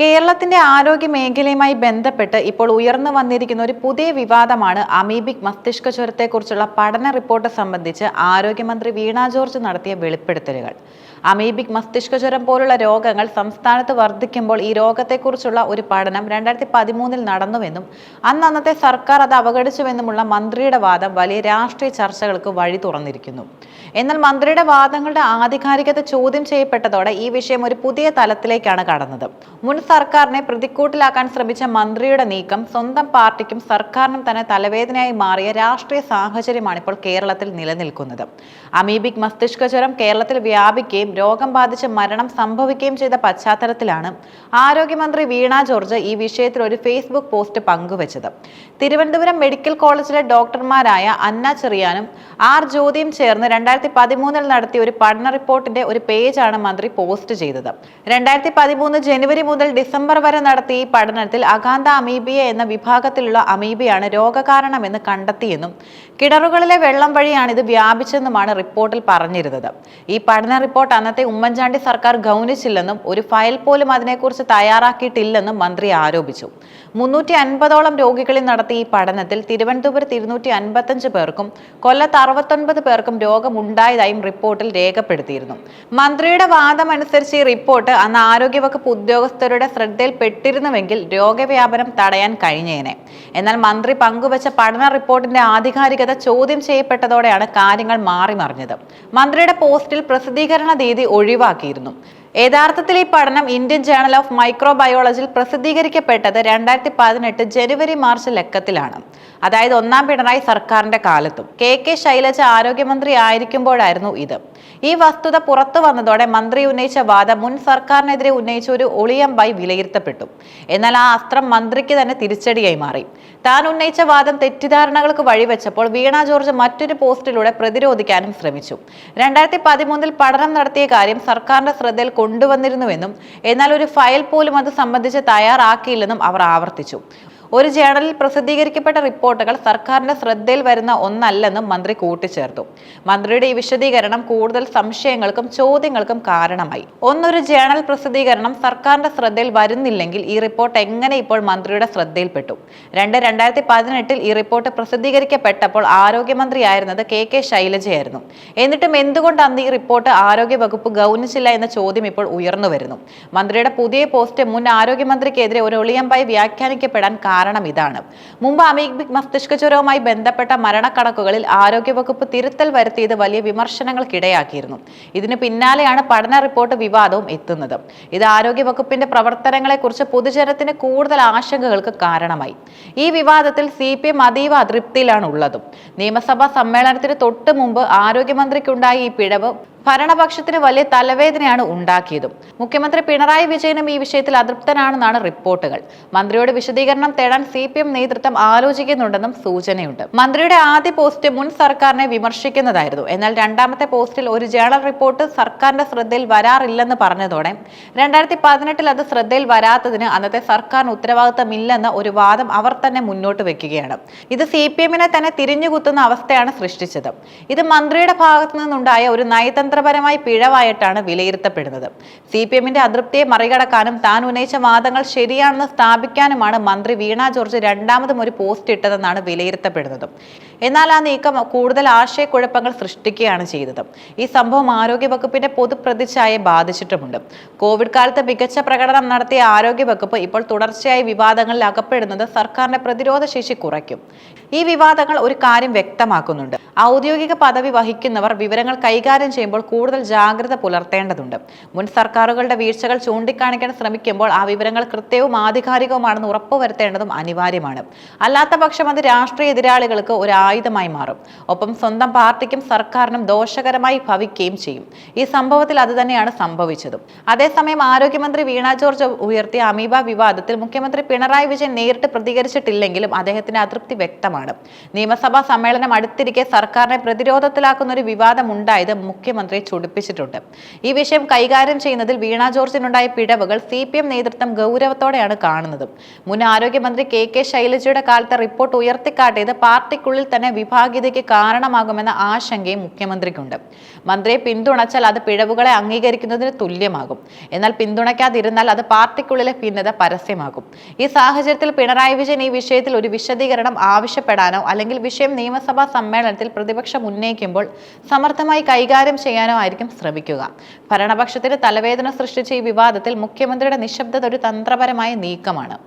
കേരളത്തിന്റെ ആരോഗ്യ മേഖലയുമായി ബന്ധപ്പെട്ട് ഇപ്പോൾ ഉയർന്നു വന്നിരിക്കുന്ന ഒരു പുതിയ വിവാദമാണ് അമീബിക് മസ്തിഷ്ക ജ്വരത്തെക്കുറിച്ചുള്ള പഠന റിപ്പോർട്ട് സംബന്ധിച്ച് ആരോഗ്യമന്ത്രി വീണ ജോർജ് നടത്തിയ വെളിപ്പെടുത്തലുകൾ. അമീബിക് മസ്തിഷ്ക ജ്വരം പോലുള്ള രോഗങ്ങൾ സംസ്ഥാനത്ത് വർദ്ധിക്കുമ്പോൾ ഈ രോഗത്തെക്കുറിച്ചുള്ള ഒരു പഠനം രണ്ടായിരത്തി പതിമൂന്നിൽ നടന്നുവെന്നും അന്ന് അന്നത്തെ സർക്കാർ അത് അവഗണിച്ചുവെന്നുമുള്ള മന്ത്രിയുടെ വാദം വലിയ രാഷ്ട്രീയ ചർച്ചകൾക്ക് വഴി തുറന്നിരിക്കുന്നു. എന്നാൽ മന്ത്രിയുടെ വാദങ്ങളുടെ ആധികാരികത ചോദ്യം ചെയ്യപ്പെട്ടതോടെ ഈ വിഷയം ഒരു പുതിയ തലത്തിലേക്കാണ് കടന്നത്. മുൻ സർക്കാരിനെ പ്രതിക്കൂട്ടിലാക്കാൻ ശ്രമിച്ച മന്ത്രിയുടെ നീക്കം സ്വന്തം പാർട്ടിക്കും സർക്കാരിനും തന്നെ തലവേദനയായി മാറിയ രാഷ്ട്രീയ സാഹചര്യമാണ് ഇപ്പോൾ കേരളത്തിൽ നിലനിൽക്കുന്നത്. അമീബിക് മസ്തിഷ്ക ജ്വരം കേരളത്തിൽ വ്യാപിക്കുകയും രോഗം ബാധിച്ച് മരണം സംഭവിക്കുകയും ചെയ്ത പശ്ചാത്തലത്തിലാണ് ആരോഗ്യമന്ത്രി വീണ ജോർജ് ഈ വിഷയത്തിൽ ഒരു ഫേസ്ബുക്ക് പോസ്റ്റ് പങ്കുവച്ചത്. തിരുവനന്തപുരം മെഡിക്കൽ കോളേജിലെ ഡോക്ടർമാരായ അന്ന ചെറിയാനും ആർ ജ്യോതിയും ചേർന്ന് രണ്ടായിരത്തി പതിമൂന്നിൽ നടത്തിയ ഒരു പഠന റിപ്പോർട്ടിന്റെ ഒരു പേജാണ് മന്ത്രി പോസ്റ്റ് ചെയ്തത്. രണ്ടായിരത്തി പതിമൂന്ന് ജനുവരി മുതൽ ഡിസംബർ വരെ നടത്തിയ ഈ പഠനത്തിൽ അകാന്ത അമീബിയ എന്ന വിഭാഗത്തിലുള്ള അമീബിയാണ് രോഗകാരണമെന്ന് കണ്ടെത്തിയെന്നും കിണറുകളിലെ വെള്ളം വഴിയാണ് ഇത് വ്യാപിച്ചെന്നുമാണ് റിപ്പോർട്ടിൽ പറഞ്ഞിരുന്നത്. ഈ പഠന റിപ്പോർട്ട് അന്നത്തെ ഉമ്മൻചാണ്ടി സർക്കാർ ഗൗനിച്ചില്ലെന്നും ഒരു ഫയൽ പോലും അതിനെക്കുറിച്ച് തയ്യാറാക്കിയിട്ടില്ലെന്നും മന്ത്രി ആരോപിച്ചു. മുന്നൂറ്റി അൻപതോളം രോഗികളിൽ നടത്തിയ ഈ പഠനത്തിൽ തിരുവനന്തപുരത്ത് ഇരുന്നൂറ്റി അൻപത്തഞ്ച് പേർക്കും കൊല്ലത്ത് അറുപത്തൊൻപത് പേർക്കും രോഗമുണ്ടായതായും റിപ്പോർട്ടിൽ രേഖപ്പെടുത്തിയിരുന്നു. മന്ത്രിയുടെ വാദമനുസരിച്ച് ഈ റിപ്പോർട്ട് അന്ന് ആരോഗ്യവകുപ്പ് ഉദ്യോഗസ്ഥരുടെ ശ്രദ്ധയിൽപ്പെട്ടിരുന്നുവെങ്കിൽ രോഗവ്യാപനം തടയാൻ കഴിഞ്ഞേനെ. എന്നാൽ മന്ത്രി പങ്കുവച്ച പഠന റിപ്പോർട്ടിന്റെ ആധികാരികത ചോദ്യം ചെയ്യപ്പെട്ടതോടെയാണ് കാര്യങ്ങൾ മാറി മറിഞ്ഞത് മന്ത്രിയുടെ പോസ്റ്റിൽ പ്രസിദ്ധീകരണ തീയതി ഒഴിവാക്കിയിരുന്നു. യഥാർത്ഥത്തിൽ ഈ പഠനം ഇന്ത്യൻ ജേണൽ ഓഫ് മൈക്രോബയോളജിയിൽ പ്രസിദ്ധീകരിക്കപ്പെട്ടത് രണ്ടായിരത്തി പതിനെട്ട് ജനുവരി മാർച്ച് ലക്കത്തിലാണ്. അതായത് ഒന്നാം പിണറായി സർക്കാരിന്റെ കാലത്തും. കെ കെ ശൈലജ ആരോഗ്യമന്ത്രി ആയിരിക്കുമ്പോഴായിരുന്നു ഇത്. ഈ വസ്തുത പുറത്തു വന്നതോടെ മന്ത്രി ഉന്നയിച്ച വാദം മുൻ സർക്കാരിനെതിരെ ഉന്നയിച്ച ഒരു ഒളിയമ്പായി വിലയിരുത്തപ്പെട്ടു. എന്നാൽ ആ അസ്ത്രം മന്ത്രിക്ക് തന്നെ തിരിച്ചടിയായി മാറി. താൻ ഉന്നയിച്ച വാദം തെറ്റിദ്ധാരണകൾക്ക് വഴിവെച്ചപ്പോൾ വീണ ജോർജ് മറ്റൊരു പോസ്റ്റിലൂടെ പ്രതിരോധിക്കാനും ശ്രമിച്ചു. രണ്ടായിരത്തി പതിമൂന്നിൽ പഠനം നടത്തിയ കാര്യം സർക്കാരിന്റെ ശ്രദ്ധയിൽ കൊണ്ടുവന്നിരുന്നുവെന്നും എന്നാൽ ഒരു ഫയൽ പോലും അത് സംബന്ധിച്ച് തയ്യാറാക്കിയില്ലെന്നും അവർ ആവർത്തിച്ചു. ഒരു ജേണലിൽ പ്രസിദ്ധീകരിക്കപ്പെട്ട റിപ്പോർട്ടുകൾ സർക്കാരിന്റെ ശ്രദ്ധയിൽ വരുന്ന ഒന്നല്ലെന്നും മന്ത്രി കൂട്ടിച്ചേർത്തു. മന്ത്രിയുടെ ഈ വിശദീകരണം കൂടുതൽ സംശയങ്ങൾക്കും ചോദ്യങ്ങൾക്കും കാരണമായി. ഒന്നൊരു ജേണൽ പ്രസിദ്ധീകരണം സർക്കാരിന്റെ ശ്രദ്ധയിൽ വരുന്നില്ലെങ്കിൽ ഈ റിപ്പോർട്ട് എങ്ങനെ ഇപ്പോൾ മന്ത്രിയുടെ ശ്രദ്ധയിൽപ്പെട്ടു? രണ്ട് രണ്ടായിരത്തി പതിനെട്ടിൽ ഈ റിപ്പോർട്ട് പ്രസിദ്ധീകരിക്കപ്പെട്ടപ്പോൾ ആരോഗ്യമന്ത്രിയായിരുന്നത് കെ കെ ശൈലജയായിരുന്നു. എന്നിട്ടും എന്തുകൊണ്ട് അന്ന് ഈ റിപ്പോർട്ട് ആരോഗ്യ വകുപ്പ് ഗൗനിച്ചില്ല എന്ന ചോദ്യം ഇപ്പോൾ ഉയർന്നു വരുന്നു. മന്ത്രിയുടെ പുതിയ പോസ്റ്റ് മുൻ ആരോഗ്യമന്ത്രിക്കെതിരെ ഒരു ഒളിയമ്പായി വ്യാഖ്യാനിക്കപ്പെടാൻ കാരണം ഇതാണ്. മുമ്പ് അമീബിക് മസ്തിഷ്ക ജ്വരവുമായി ബന്ധപ്പെട്ട മരണക്കണക്കുകളിൽ ആരോഗ്യവകുപ്പ് തിരുത്തൽ വരുത്തിയത് വലിയ വിമർശനങ്ങൾക്കിടയാക്കിയിരുന്നു. ഇതിന് പിന്നാലെയാണ് പഠന റിപ്പോർട്ട് വിവാദവും എത്തുന്നത്. ഇത് ആരോഗ്യവകുപ്പിന്റെ പ്രവർത്തനങ്ങളെക്കുറിച്ച് പൊതുജനത്തിന് കൂടുതൽ ആശങ്കകൾക്ക് കാരണമായി. ഈ വിവാദത്തിൽ സി പി എം അതീവ അതൃപ്തിയിലാണ് ഉള്ളതും നിയമസഭാ സമ്മേളനത്തിന് തൊട്ട് മുമ്പ് ആരോഗ്യമന്ത്രിക്കുണ്ടായ ഈ പിഴവ് ഭരണപക്ഷത്തിന് വലിയ തലവേദനയാണ് ഉണ്ടാക്കിയതും. മുഖ്യമന്ത്രി പിണറായി വിജയനും ഈ വിഷയത്തിൽ അതൃപ്തനാണെന്നാണ് റിപ്പോർട്ടുകൾ. മന്ത്രിയോട് വിശദീകരണം തേടാൻ സി പി എം നേതൃത്വം ആലോചിക്കുന്നുണ്ടെന്നും സൂചനയുണ്ട്. മന്ത്രിയുടെ ആദ്യ പോസ്റ്റ് മുൻ സർക്കാരിനെ വിമർശിക്കുന്നതായിരുന്നു. എന്നാൽ രണ്ടാമത്തെ പോസ്റ്റിൽ ഒരു ജേണൽ റിപ്പോർട്ട് സർക്കാരിന്റെ ശ്രദ്ധയിൽ വരാറില്ലെന്ന് പറഞ്ഞതോടെ രണ്ടായിരത്തി പതിനെട്ടിൽ അത് ശ്രദ്ധയിൽ വരാത്തതിന് അന്നത്തെ സർക്കാരിന് ഉത്തരവാദിത്തമില്ലെന്ന ഒരു വാദം അവർ തന്നെ മുന്നോട്ട് വെക്കുകയാണ്. ഇത് സി പി എമ്മിനെ തന്നെ തിരിഞ്ഞുകുത്തുന്ന അവസ്ഥയാണ് സൃഷ്ടിച്ചത്. ഇത് മന്ത്രിയുടെ ഭാഗത്തു നിന്നുണ്ടായ ഒരു നയതന്ത്രപരമായ പിഴവായിട്ടാണ് വിലയിരുത്തപ്പെടുന്നത്. സി പി എമ്മിന്റെ അതൃപ്തിയെ മറികടക്കാനും താൻ ഉന്നയിച്ച വാദങ്ങൾ ശരിയാണെന്ന് സ്ഥാപിക്കാനുമാണ് മന്ത്രി വീണ ജോർജ് രണ്ടാമതും ഒരു പോസ്റ്റ് ഇട്ടതെന്നാണ് വിലയിരുത്തപ്പെടുന്നത്. എന്നാൽ ആ നീക്കം കൂടുതൽ ആശയക്കുഴപ്പങ്ങൾ സൃഷ്ടിക്കുകയാണ് ചെയ്തത്. ഈ സംഭവം ആരോഗ്യവകുപ്പിന്റെ പൊതുപ്രതിച്ഛായയെ ബാധിച്ചിട്ടുമുണ്ട്. കോവിഡ് കാലത്ത് മികച്ച പ്രകടനം നടത്തിയ ആരോഗ്യവകുപ്പ് ഇപ്പോൾ തുടർച്ചയായി വിവാദങ്ങളിൽ അകപ്പെടുന്നത് സർക്കാരിന്റെ പ്രതിരോധ ശേഷി കുറയ്ക്കും. ഈ വിവാദങ്ങൾ ഒരു കാര്യം വ്യക്തമാക്കുന്നുണ്ട്. ഔദ്യോഗിക പദവി വഹിക്കുന്നവർ വിവരങ്ങൾ കൈകാര്യം ചെയ്യുമ്പോൾ കൂടുതൽ ജാഗ്രത പുലർത്തേണ്ടതുണ്ട്. മുൻ സർക്കാരുകളുടെ വീഴ്ചകൾ ചൂണ്ടിക്കാണിക്കാൻ ശ്രമിക്കുമ്പോൾ ആ വിവരങ്ങൾ കൃത്യവും ആധികാരികവുമാണെന്ന് ഉറപ്പുവരുത്തേണ്ടതും അനിവാര്യമാണ്. അല്ലാത്ത പക്ഷം അത് രാഷ്ട്രീയ എതിരാളികൾക്ക് ഒരു ആയുധമായി മാറും. ഒപ്പം സ്വന്തം പാർട്ടിക്കും സർക്കാരിനും ദോഷകരമായി ഭവിക്കുകയും ചെയ്യും. ഈ സംഭവത്തിൽ അത് തന്നെയാണ് സംഭവിച്ചതും. അതേസമയം ആരോഗ്യമന്ത്രി വീണ ജോർജ് ഉയർത്തിയ അമീബ വിവാദത്തിൽ മുഖ്യമന്ത്രി പിണറായി വിജയൻ നേരിട്ട് പ്രതികരിച്ചിട്ടില്ലെങ്കിലും അദ്ദേഹത്തിന്റെ അതൃപ്തി വ്യക്തമാണ്. നിയമസഭാ സമ്മേളനം അടുത്തിരിക്കെ സർക്കാരിനെ പ്രതിരോധത്തിലാക്കുന്ന ഒരു വിവാദമുണ്ടായത് മുഖ്യമന്ത്രിയെ ചൊടിപ്പിച്ചിട്ടുണ്ട്. ഈ വിഷയം കൈകാര്യം ചെയ്യുന്നതിൽ വീണ ജോർജിനുണ്ടായ പിഴവുകൾ സി പി എം നേതൃത്വം ഗൗരവത്തോടെയാണ് കാണുന്നത്. മുൻ ആരോഗ്യമന്ത്രി കെ കെ ശൈലജയുടെ കാലത്തെ റിപ്പോർട്ട് ഉയർത്തിക്കാട്ടിയത് പാർട്ടിക്കുള്ളിൽ തന്നെ വിഭാഗീയതയ്ക്ക് കാരണമാകുമെന്ന ആശങ്കയും മുഖ്യമന്ത്രിക്കുണ്ട്. മന്ത്രിയെ പിന്തുണച്ചാൽ അത് പിഴവുകളെ അംഗീകരിക്കുന്നതിന് തുല്യമാകും. എന്നാൽ പിന്തുണയ്ക്കാതിരുന്നാൽ അത് പാർട്ടിക്കുള്ളിലെ ഭിന്നത പരസ്യമാകും. ഈ സാഹചര്യത്തിൽ പിണറായി വിജയൻ ഈ വിഷയത്തിൽ ഒരു വിശദീകരണം ആവശ്യപ്പെടാനോ അല്ലെങ്കിൽ വിഷയം നിയമസഭാ സമ്മേളനത്തിൽ പ്രതിപക്ഷം ഉന്നയിക്കുമ്പോൾ സമർത്ഥമായി കൈകാര്യം ചെയ്യാനോ ആയിരിക്കും ശ്രമിക്കുക. ഭരണപക്ഷത്തിന് തലവേദന സൃഷ്ടിച്ച ഈ വിവാദത്തിൽ മുഖ്യമന്ത്രിയുടെ നിശബ്ദത ഒരു തന്ത്രപരമായ നീക്കമാണ്.